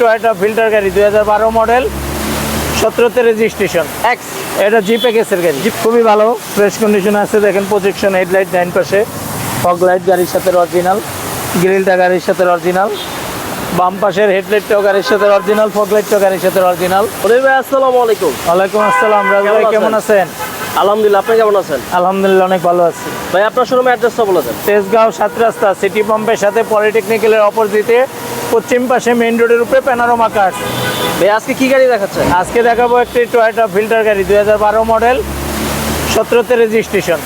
Toyota filter গাড়ি দুই হাজার বারো মডেল সতেরোতে রেজিস্ট্রেশন। এক্স এটা জিপে কেসের গাড়ি। জিপ খুবই ভালো ফ্রেশ কন্ডিশন আছে দেখেন প্রজেকশন হেডলাইট ডাইন পাশে ফগ লাইট গাড়ির সাথে অরিজিনাল গ্রিলটা গাড়ির সাথে অরিজিনাল বাম পাশের হেডলাইটটাও গাড়ির সাথে অরিজিনাল ফগ লাইটটাও গাড়ির সাথে অরিজিনাল ভাই আসসালামু আলাইকুম। ওয়ালাইকুম আসসালাম রাজু ভাই কেমন আছেন? আলহামদুলিল্লাহ আপনি কেমন আছেন? আলহামদুলিল্লাহ অনেক ভালো আছি। ভাই আপনার শোরুমের অ্যাড্রেসটা বলে দেন। তেজগাঁও সাত রাস্তা সিটি পাম্পের সাথে পলিটেকনিক্যালের অপোজিটে পশ্চিম পাশে মেইন রোডের উপরে প্যানারোমা কাঠ ভাই আজকে কি গাড়ি দেখাচ্ছেন? আজকে দেখাবো একটি টয়োটা ফিল্টার গাড়ি দুই হাজার বারো মডেল সতেরোতে রেজিস্ট্রেশন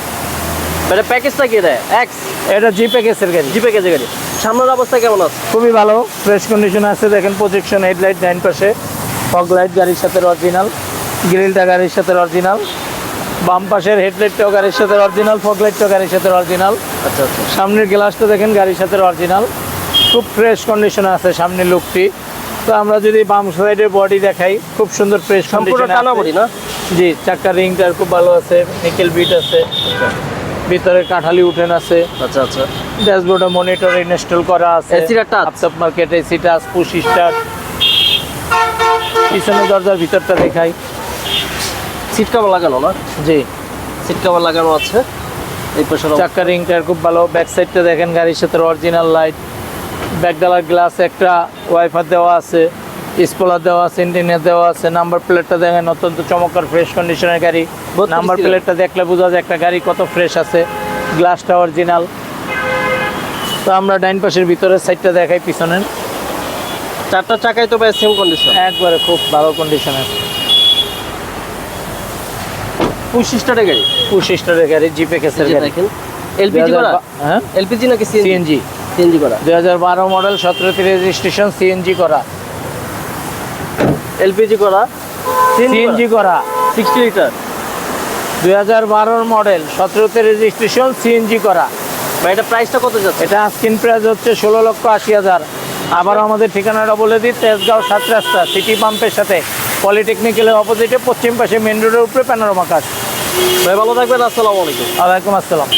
এটা প্যাকেজটা কি দেয় এক্স এটা জি কেসের গাড়ি। জি প্যাকেজের গাড়ি। সামনের অবস্থা কেমন আছে? খুবই ভালো ফ্রেশ কন্ডিশন আছে দেখেন প্রজেকশন হেডলাইট ডাইন পাশে। ফগ লাইট গাড়ির সাথে অরিজিনাল গ্রিলটা গাড়ির সাথে অরিজিনাল বাম পাশের হেডলাইটটাও গাড়ির সাথে অরিজিনাল ফগ লাইটটাও গাড়ির সাথে অরিজিনাল আচ্ছা আচ্ছা। সামনের গ্লাসটা দেখেন গাড়ির সাথে অরিজিনাল খুব ফ্রেশ কন্ডিশনে আছে সামনে লুকটি তো আমরা যদি বাম সাইডের বডি দেখাই খুব সুন্দর ফ্রেশ টানা বডি না? জি চাক্কার রিংটার খুব ভালো আছে নিকেল বিট আছে। ভিতরে কাঠালি উঠেন আছে। আচ্ছা আচ্ছা। ড্যাশবোর্ডে মনিটর ইনস্টল করা আছে। AC টা touch? আপসাপ market AC touch push start পিছনে দরজার ভিতরটা দেখাই। সিট কভার লাগানো না? জি। সিট কভার লাগানো আছে। এই পাশে চাক্কা রিংটার খুব ভালো। ব্যাক সাইডটা দেখেন গাড়ির সাথে অরিজিনাল লাইট ব্যাক ডালার গ্লাস একটা ওয়াইফার দেওয়া আছে স্পলার দেওয়া আছে ইঞ্জিনিয়ার দেওয়া আছে নাম্বার প্লেটটা দেখেন অত্যন্ত চমৎকার ফ্রেশ কন্ডিশনের গাড়ি। নাম্বার প্লেটটা দেখলে বোঝা যায় একটা গাড়ি কত ফ্রেশ আছে গ্লাসটা অরিজিনাল। তো আমরা ডাইন পাশের ভিতরের সাইডটা দেখাই পিছনের। চারটা চাকায় তো ভাই সেম কন্ডিশন একবারে খুব ভালো কন্ডিশন আছে পুশ স্টার্টের গাড়ি? স্টারের গাড়ি জিপে কেসের গাড়ি। এলপিজি করা? হ্যাঁ? এলপিজি নাকি সিএনজি সিএনজি করা? দুই হাজার বারো মডেল সতেরোতে রেজিস্ট্রেশন সিএনজি করা। এলপিজি করা? সিএনজি করা? Sixty litre? দুই হাজার বারোর মডেল সতেরোতে রেজিস্ট্রেশন সিএনজি করা। ভাই এটা প্রাইসটা কত যাচ্ছে? এটা স্ক্রিন প্রাইস হচ্ছে ষোলো লক্ষ আশি হাজার। আবার আমাদের ঠিকানাটা বলে দিই তেজগাঁও সাত রাস্তা সিটি পাম্পের সাথে। পলিটেকনিক্যালের অপোজিটে পশ্চিম পাশে মেন রোডের উপরে প্যানোরামা ভাই ভালো থাকবেন আসসালামু আলাইকুম। ওয়ালাইকুম আসসালাম।